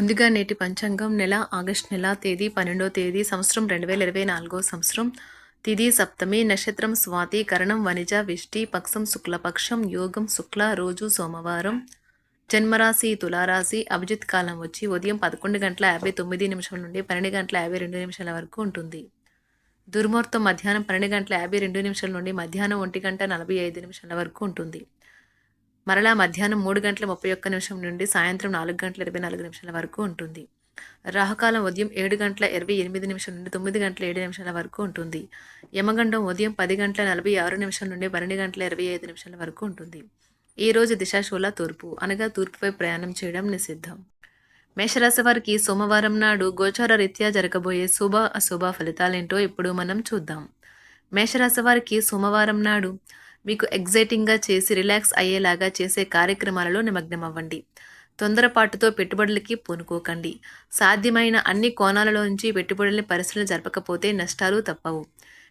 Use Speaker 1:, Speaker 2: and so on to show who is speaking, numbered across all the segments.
Speaker 1: ముందుగా నేటి పంచాంగం నెల ఆగస్ట్ నెల తేదీ పన్నెండో తేదీ సంవత్సరం రెండు వేల ఇరవై నాలుగో సంవత్సరం. తిథి సప్తమి నక్షత్రం స్వాతి కరణం వనిజ విష్టి పక్షం శుక్లపక్షం యోగం శుక్ల రోజు సోమవారం. జన్మరాశి తులారాశి అభిజిత్ కాలం వచ్చి ఉదయం పదకొండు గంటల యాభై తొమ్మిది నిమిషాల నుండి పన్నెండు గంటల యాభై రెండు నిమిషాల వరకు ఉంటుంది. దుర్ముహూర్తం మధ్యాహ్నం పన్నెండు గంటల యాభై రెండు నిమిషాల నుండి మధ్యాహ్నం ఒంటి గంట నలభై ఐదు నిమిషాల వరకు ఉంటుంది. మరలా మధ్యాహ్నం మూడు గంటల ముప్పై ఒక్క నిమిషం నుండి సాయంత్రం నాలుగు గంటల ఇరవై నాలుగు నిమిషాల వరకు ఉంటుంది. రాహుకాలం ఉదయం ఏడు గంటల ఇరవై ఎనిమిది నిమిషం నుండి తొమ్మిది గంటల ఏడు నిమిషాల వరకు ఉంటుంది. యమగండం ఉదయం పది గంటల నలభై ఆరు నిమిషం నుండి పన్నెండు గంటల ఇరవై ఐదు నిమిషాల వరకు ఉంటుంది. ఈ రోజు దిశాశూల తూర్పు అనగా తూర్పుపై ప్రయాణం చేయడం నిషిద్ధం. మేషరాశి వారికి సోమవారం నాడు గోచార రీత్యా జరగబోయే శుభ అశుభ ఫలితాలేంటో ఇప్పుడు మనం చూద్దాం. మేషరాశి వారికి సోమవారం నాడు మీకు ఎగ్జైటింగ్గా చేసి రిలాక్స్ అయ్యేలాగా చేసే కార్యక్రమాలలో నిమగ్నమవ్వండి. తొందరపాటుతో పెట్టుబడులకి పూనుకోకండి. సాధ్యమైన అన్ని కోణాలలో నుంచి పెట్టుబడుల్ని పరిశీలన జరపకపోతే నష్టాలు తప్పవు.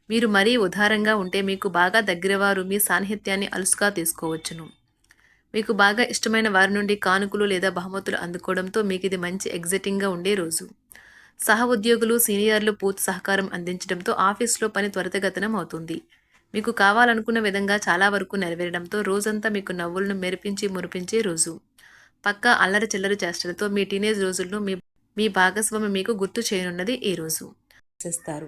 Speaker 1: మీరు మరీ ఉదారంగా ఉంటే మీకు బాగా దగ్గరవారు మీ సాన్నిహిత్యాన్ని అలుసుగా తీసుకోవచ్చును. మీకు బాగా ఇష్టమైన వారి నుండి కానుకలు లేదా బహుమతులు అందుకోవడంతో మీకు ఇది మంచి ఎగ్జైటింగ్గా ఉండే రోజు. సహ ఉద్యోగులు సీనియర్లు పూర్తి సహకారం అందించడంతో ఆఫీస్లో పని త్వరితగతనం అవుతుంది మీకు కావాలనుకున్న విధంగా చాలా వరకు నెరవేరడంతో రోజంతా మీకు నవ్వులను మెరిపించి మురిపించే రోజు. పక్క అల్లరి చిల్లరి చేష్టలతో మీ టీనేజ్ రోజుల్లో మీ మీ భాగస్వామి మీకు గుర్తు చేయనున్నది ఈ రోజు. చేస్తారు.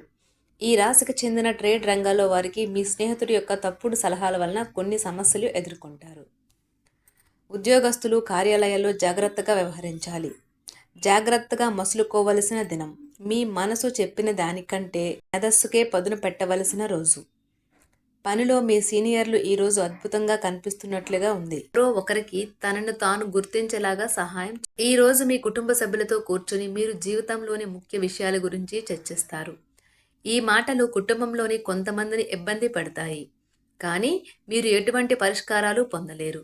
Speaker 1: ఈ రాశికి చెందిన ట్రేడ్ రంగాల్లో వారికి మీ స్నేహితుడి యొక్క తప్పుడు సలహాల వలన కొన్ని సమస్యలు ఎదుర్కొంటారు. ఉద్యోగస్తులు కార్యాలయాల్లో జాగ్రత్తగా వ్యవహరించాలి. జాగ్రత్తగా మసులుకోవలసిన దినం. మీ మనసు చెప్పిన దానికంటే మేధస్సుకే పదును పెట్టవలసిన రోజు. పనిలో మీ సీనియర్లు ఈరోజు అద్భుతంగా కనిపిస్తున్నట్లుగా ఉంది. ఎవరో ఒకరికి తనను తాను గుర్తించేలాగా సహాయం ఈ రోజు మీ కుటుంబ సభ్యులతో కూర్చొని మీరు జీవితంలోని ముఖ్య విషయాల గురించి చర్చిస్తారు. ఈ మాటలు కుటుంబంలోని కొంతమందిని ఇబ్బంది పడతాయి. కానీ మీరు ఎటువంటి పరిష్కారాలు పొందలేరు.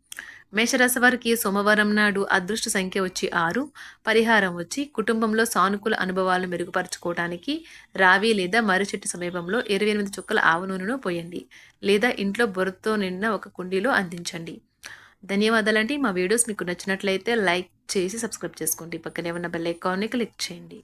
Speaker 1: మేషరాశి వారికి సోమవారం నాడు అదృష్ట సంఖ్య వచ్చి ఆరు పరిహారం వచ్చి కుటుంబంలో సానుకూల అనుభవాలను మెరుగుపరచుకోవడానికి రావి లేదా మర్రి చెట్టు సమీపంలో ఇరవై ఎనిమిది చుక్కల ఆవు నూనెను పోయండి లేదా ఇంట్లో బొరతో నిండిన ఒక కుండీలో అందించండి. ధన్యవాదాలండి మా వీడియోస్ మీకు నచ్చినట్లయితే లైక్ చేసి సబ్స్క్రైబ్ చేసుకోండి. పక్కనే ఉన్న బెల్ ఐకాన్ని క్లిక్ చేయండి.